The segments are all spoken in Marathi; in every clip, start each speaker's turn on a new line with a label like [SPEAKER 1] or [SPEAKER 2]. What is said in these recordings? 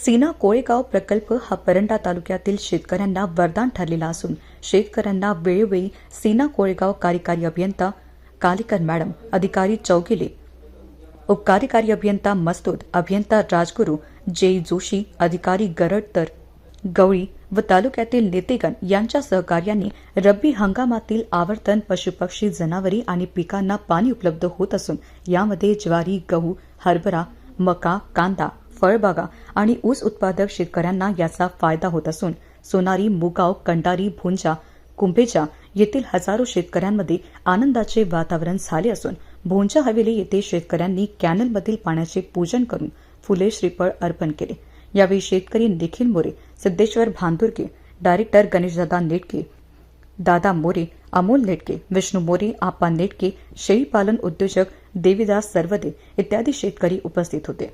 [SPEAKER 1] सीना कोळेगाव प्रकल्प हा परंडा तालुक्यातील शेतकऱ्यांना वरदान ठरलेला असून शेतकऱ्यांना वेळोवेळी सीना कोळेगाव कार्यकारी अभियंता कालिकर मॅडम अधिकारी चौगिले उपकार्यकारी अभियंता मस्तूद अभियंता राजगुरू जे जोशी अधिकारी गरडतर गवळी व तालुक्यातील नेतेगण यांच्या सहकार्याने रब्बी हंगामातील आवर्तन पशुपक्षी जनावरी आणि पिकांना पाणी उपलब्ध होत असून यामध्ये ज्वारी गहू हरभरा मका कांदा फळबागा आणि ऊस उत्पादक शेतकऱ्यांना याचा फायदा होत असून सोनारी मुगाव कंडारी भुंजा कुंभेजा येथील हजारो शेतकऱ्यांमध्ये आनंदाचे वातावरण झाले असून भोंजा हवेली येथे शेतकऱ्यांनी कॅनलमधील पाण्याचे पूजन करून फुले श्रीफळ अर्पण केले. यावेळी शेतकरी निखिल मोरे सिद्धेश्वर भांदुरके डायरेक्टर गणेशदादा नेटके दादा मोरे अमोल नेटके विष्णू मोरे आप्पा नेटके शेळीपालन उद्योजक देवीदास सर्वदे इत्यादी शेतकरी उपस्थित होते.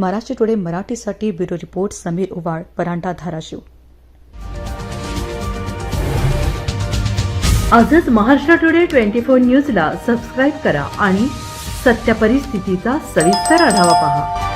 [SPEAKER 1] महाराष्ट्र टुडे मराठीसाठी ब्युरो रिपोर्ट समीर उवाळ परांडा धाराशिव.
[SPEAKER 2] आजच महाराष्ट्र टुडे ट्वेंटी फोर न्यूजला सबस्क्राईब करा आणि सत्य परिस्थितीचा सविस्तर आढावा पहा.